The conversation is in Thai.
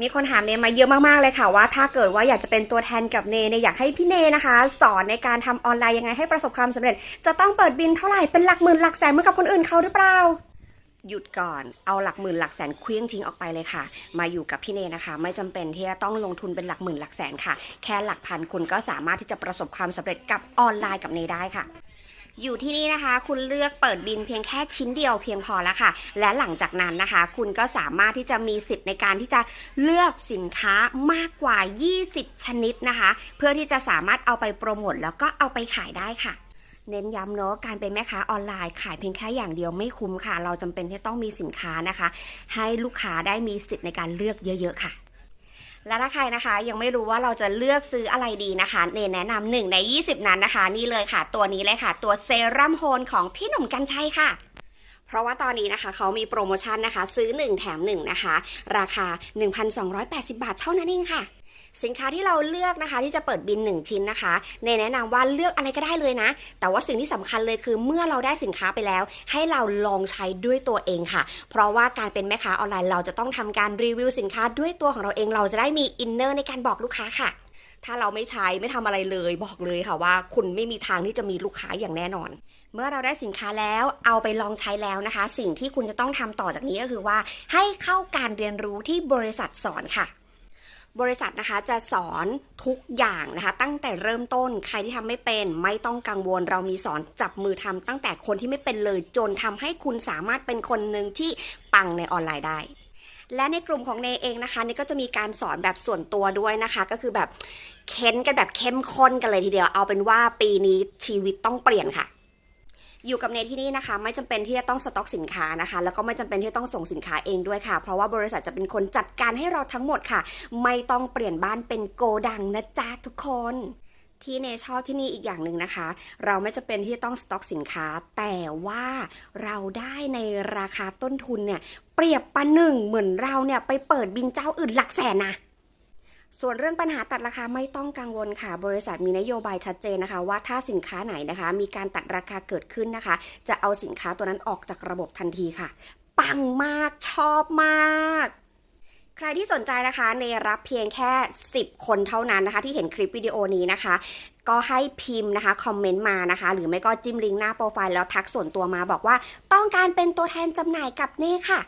มีคนถามเนมาเยอะมากๆเลยค่ะว่า ถ้าเกิดว่าอยากจะเป็นตัวแทนกับเนเนี่ยอยากให้พี่เนนะคะ สอนในการทำออนไลน์ยังไงให้ประสบความสำเร็จ จะต้องเปิดบินเท่าไหร่เป็นหลักหมื่นหลักแสนเหมือนกับคนอื่นเขาหรือเปล่าหยุดก่อน เอาหลักหมื่นหลักแสนเคลี้ยงทิ้งออกไปเลยค่ะ มาอยู่กับพี่เนนะคะ ไม่จำเป็นที่จะต้องลงทุนเป็นหลักหมื่นหลักแสนค่ะ แค่หลักพันคุณก็สามารถที่จะประสบความสำเร็จกับออนไลน์กับเนได้ค่ะ อยู่ที่นี่นะคะ คุณเลือกเปิดบินเพียงแค่ชิ้นเดียวเพียงพอแล้วค่ะ และหลังจากนั้นนะคะ คุณก็สามารถที่จะมีสิทธิ์ในการที่จะเลือกสินค้ามากกว่า 20 ชนิดนะคะ เพื่อที่จะสามารถเอาไปโปรโมทแล้วก็เอาไปขายได้ค่ะเน้นย้ำเนอะการเป็นแม่ค้าออนไลน์ขายเพียงแค่อย่างเดียวไม่คุ้มค่ะ เราจำเป็นที่ต้องมีสินค้านะคะ ให้ลูกค้าได้มีสิทธิ์ในการเลือกเยอะ ๆ ค่ะ และถ้าใครนะคะยังไม่รู้ว่าเราจะเลือกซื้ออะไรดีนะคะ เนแนะนำหนึ่งใน 20 นั้นนะคะ นี่เลยค่ะ ตัวนี้เลยค่ะ ตัวเซรั่มโฮนของพี่หนุ่มกัญชัยค่ะเพราะว่าตอนนี้นะคะเขามีโปรโมชั่นนะคะ ซื้อ 1 แถม 1 นะคะ ราคา 1,280 บาทเท่านั้นเองค่ะ สินค้าที่เราเลือกนะคะที่จะเปิดบิน 1 ชิ้นนะคะในแนะนำว่าเลือกอะไรก็ได้เลยนะ แต่ว่าสิ่งที่สำคัญเลยคือเมื่อเราได้สินค้าไปแล้ว ให้เราลองใช้ด้วยตัวเองค่ะ เพราะว่าการเป็นแม่ค้าออนไลน์เราจะต้องทำการรีวิวสินค้าด้วยตัวของเราเอง เราจะได้มีอินเนอร์ในการบอกลูกค้าค่ะ ถ้าเราไม่ใช้ไม่ทำอะไรเลย บอกเลยค่ะว่า คุณไม่มีทางที่จะมีลูกค้าอย่างแน่นอนเมื่อเราได้สินค้าแล้วเอาไปลองใช้แล้วนะคะ สิ่งที่คุณจะต้องทำต่อจากนี้ก็คือว่า ให้เข้าการเรียนรู้ที่บริษัทสอนค่ะ บริษัทนะคะจะสอนทุกอย่างนะคะ ตั้งแต่เริ่มต้นใครที่ทำไม่เป็น ไม่ต้องกังวลเรามีสอนจับมือทำตั้งแต่คนที่ไม่เป็นเลยจนทำให้คุณสามารถเป็นคนหนึ่งที่ปังในออนไลน์ได้และในกลุ่มของเนเองนะคะนี่ก็จะมีการสอนแบบส่วนตัวด้วยนะคะ ก็คือแบบเค้นกันแบบเข้มข้นกันเลยทีเดียวเอาเป็นว่าปีนี้ชีวิตต้องเปลี่ยนค่ะ อยู่กับเนที่นี่นะคะ ไม่จำเป็นที่จะต้องสต็อกสินค้านะคะ แล้วก็ไม่จำเป็นที่จะต้องส่งสินค้าเองด้วยค่ะ เพราะว่าบริษัทจะเป็นคนจัดการให้เราทั้งหมดค่ะ ไม่ต้องเปลี่ยนบ้านเป็นโกดังนะจ๊ะทุกคนที่เนชอบที่นี่อีกอย่างหนึ่งนะคะ เราไม่จำเป็นที่จะต้องสต็อกสินค้า แต่ว่าเราได้ในราคาต้นทุนเนี่ย เปรียบประหนึ่งเหมือนเราเนี่ยไปเปิดบินเจ้าอื่นหลักแสนนะ ส่วนเรื่องปัญหาตัดราคาไม่ต้องกังวลค่ะ บริษัทมีนโยบายชัดเจนนะคะ ว่าถ้าสินค้าไหนนะคะ มีการตัดราคาเกิดขึ้นนะคะ จะเอาสินค้าตัวนั้นออกจากระบบทันทีค่ะ ปังมากชอบมากใครที่สนใจนะคะเนรับเพียงแค่ 10 คนเท่านั้นนะคะ ที่เห็นคลิปวิดีโอนี้นะคะ ก็ให้พิมพ์นะคะคอมเมนต์มานะคะ หรือไม่ก็จิ้มลิงก์หน้าโปรไฟล์แล้วทักส่วนตัวมาบอกว่า ต้องการเป็นตัวแทนจำหน่ายกับเน่ค่ะ